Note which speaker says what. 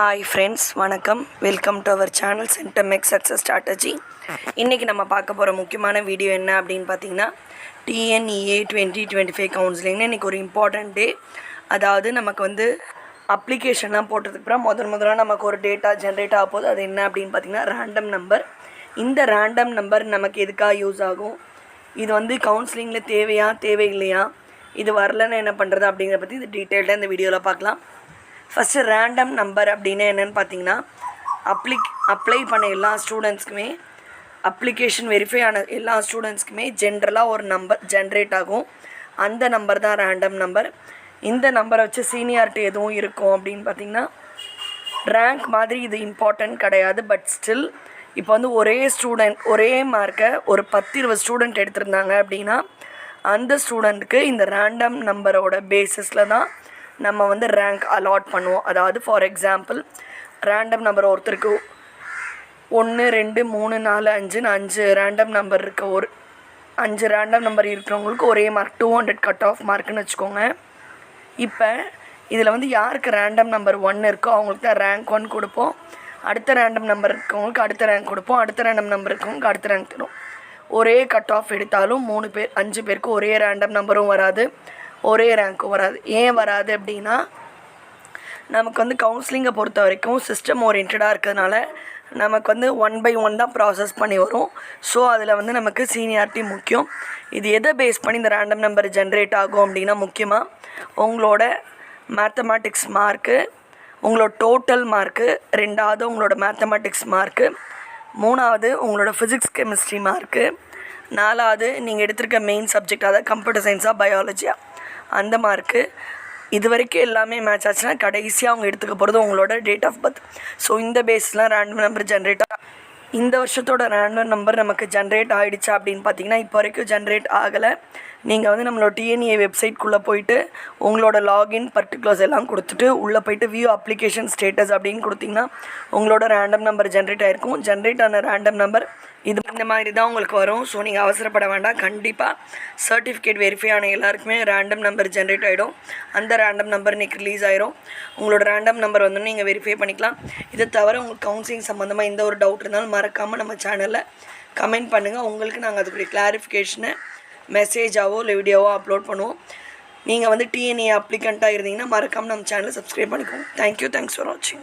Speaker 1: Hi friends வணக்கம். Welcome to our channel சென்டமெக் success strategy இன்றைக்கி நம்ம பார்க்க போகிற முக்கியமான வீடியோ என்ன அப்படின்னு பார்த்தீங்கன்னா டிஎன்இஏ டுவெண்ட்டி டுவெண்ட்டி ஃபைவ் கவுன்சிலிங்னு இன்றைக்கி ஒரு இம்பார்ட்டண்ட் டே அதாவது நமக்கு வந்து அப்ளிகேஷன்லாம் போட்டதுக்கு அப்புறம் முதல் முதலாக நமக்கு ஒரு டேட்டா ஜென்ரேட் ஆக போகுது. அது என்ன அப்படின்னு பார்த்தீங்கன்னா ரேண்டம் நம்பர் இந்த ரேண்டம் நம்பர் நமக்கு எதுக்காக யூஸ் ஆகும்? இது வந்து கவுன்சிலிங்கில் தேவையா தேவையில்லையா? இது வரலன்னு என்ன பண்ணுறது அப்படிங்கிறத பற்றி இந்த டீட்டெயில்டாக இந்த வீடியோவில் பார்க்கலாம். ஃபஸ்ட்டு ரேண்டம் நம்பர் அப்படின்னு என்னென்னு பார்த்தீங்கன்னா அப்ளிக் அப்ளை பண்ண எல்லா ஸ்டூடெண்ட்ஸ்க்குமே அப்ளிகேஷன் வெரிஃபை ஆன எல்லா ஸ்டூடெண்ட்ஸ்க்குமே ஜென்ரலாக ஒரு நம்பர் ஜென்ரேட் ஆகும். அந்த நம்பர் தான் ரேண்டம் நம்பர் இந்த நம்பரை வச்சு சீனியாரிட்டி எதுவும் இருக்கும் அப்படின்னு பார்த்தீங்கன்னா ரேங்க் மாதிரி இது இம்பார்ட்டன்ட் கிடையாது பட் ஸ்டில் இப்போ வந்து ஒரே ஸ்டூடெண்ட் ஒரே மார்க்கை ஒரு பத்து இருபது ஸ்டூடெண்ட் எடுத்திருந்தாங்க அப்படின்னா அந்த ஸ்டூடெண்ட்டுக்கு இந்த ரேண்டம் நம்பரோட பேஸிஸில் தான் நம்ம வந்து ரேங்க் அலாட் பண்ணுவோம். அதாவது ஃபார் எக்ஸாம்பிள் ரேண்டம் நம்பர் ஒருத்தருக்கு ஒன்று ரெண்டு மூணு நாலு அஞ்சுன்னு அஞ்சு ரேண்டம் நம்பர் இருக்க ஒரு அஞ்சு ரேண்டம் நம்பர் இருக்கிறவங்களுக்கு ஒரே mark two hundred cut off மார்க்குன்னு வச்சுக்கோங்க. இப்போ இதில் வந்து யாருக்கு ரேண்டம் நம்பர் ஒன் இருக்கோ அவங்களுக்கு தான் ரேங்க் ஒன் கொடுப்போம். அடுத்த ரேண்டம் நம்பர் இருக்கவங்களுக்கு அடுத்த ரேங்க் கொடுப்போம். அடுத்த ரேண்டம் நம்பர் இருக்கவங்களுக்கு அடுத்த ரேங்க் தரும் ஒரே கட் ஆஃப் எடுத்தாலும் மூணு பேர் அஞ்சு பேருக்கு ஒரே ரேண்டம் நம்பரும் வராது. ஒரே ரேங்க்கும் வராது. ஏன் வராது அப்படின்னா நமக்கு வந்து கவுன்சிலிங்கை பொறுத்த வரைக்கும் சிஸ்டம் ஓரியன்டாக இருக்கிறதுனால நமக்கு வந்து ஒன் பை ஒன் தான் ப்ராசஸ் பண்ணி வரும். ஸோ அதில் வந்து நமக்கு சீனியாரிட்டி முக்கியம். இது எதை பேஸ் பண்ணி இந்த ரேண்டம் நம்பர் ஜென்ரேட் ஆகும் அப்படின்னா முக்கியமாக உங்களோட மேத்தமேட்டிக்ஸ் மார்க்கு உங்களோட டோட்டல் மார்க்கு ரெண்டாவது உங்களோட மேத்தமேட்டிக்ஸ் மார்க்கு மூணாவது உங்களோட ஃபிசிக்ஸ் கெமிஸ்ட்ரி மார்க்கு நாலாவது நீங்கள் எடுத்திருக்க மெயின் சப்ஜெக்ட் அதாவது கம்ப்யூட்டர் சயின்ஸாக பயாலஜியா அந்த மார்க்கு இது வரைக்கும் எல்லாமே மேட்ச் ஆச்சுன்னா கடைசியாக அவங்க எடுத்துக்க போகிறது உங்களோட டேட் ஆஃப் பர்த் ஸோ இந்த பேஸ்லாம் ரேண்டம் நம்பர் ஜென்ரேட்டாக இந்த வருஷத்தோட ரேண்டம் நம்பர் நமக்கு ஜென்ரேட் ஆகிடுச்சா அப்படின்னு பார்த்தீங்கன்னா இப்போ வரைக்கும் ஜென்ரேட் ஆகலை. நீங்கள் வந்து நம்மளோட டிஎன்ஏ வெப்சைட்குள்ளே போயிட்டு உங்களோட லாகின் பர்டிகுலர்ஸ் எல்லாம் கொடுத்துட்டு உள்ளே போயிட்டு வியூ அப்ளிகேஷன் ஸ்டேட்டஸ் அப்படின்னு கொடுத்தீங்கன்னா உங்களோட ரேண்டம் நம்பர் ஜென்ரேட் ஆகிருக்கும் ஜென்ரேட் ஆன ரேண்டம் நம்பர் இது இந்த மாதிரி தான் உங்களுக்கு வரும். ஸோ நீங்கள் அவசரப்பட வேண்டாம். கண்டிப்பாக சர்டிஃபிகேட் வெரிஃபை ஆன எல்லாருக்குமே ரேண்டம் நம்பர் ஜென்ரேட் ஆகிடும் அந்த ரேண்டம் நம்பர் இன்றைக்கி ரிலீஸ் ஆயிரும். உங்களோட ரேண்டம் நம்பர் வந்து நீங்கள் வெரிஃபை பண்ணிக்கலாம். இதை தவிர உங்களுக்கு கவுன்சிலிங் சம்மந்தமாக எந்த ஒரு டவுட் இருந்தாலும் மறக்காமல் நம்ம சேனலில் கமெண்ட் பண்ணுங்கள் உங்களுக்கு நாங்கள் அதுக்குரிய கிளாரிஃபிகேஷனை மெசேஜாவோ இல்லை வீடியோவோ அப்லோட் பண்ணுவோம். நீங்கள் வந்து டிஎன்ஏ அப்ளிகண்ட்டாக இருந்தீங்கன்னா மறக்காமல் நம்ம சேனலை சப்ஸ்கிரைப் பண்ணிக்கோங்க. தேங்க்யூ தேங்க்ஸ் ஃபார் வாட்சிங்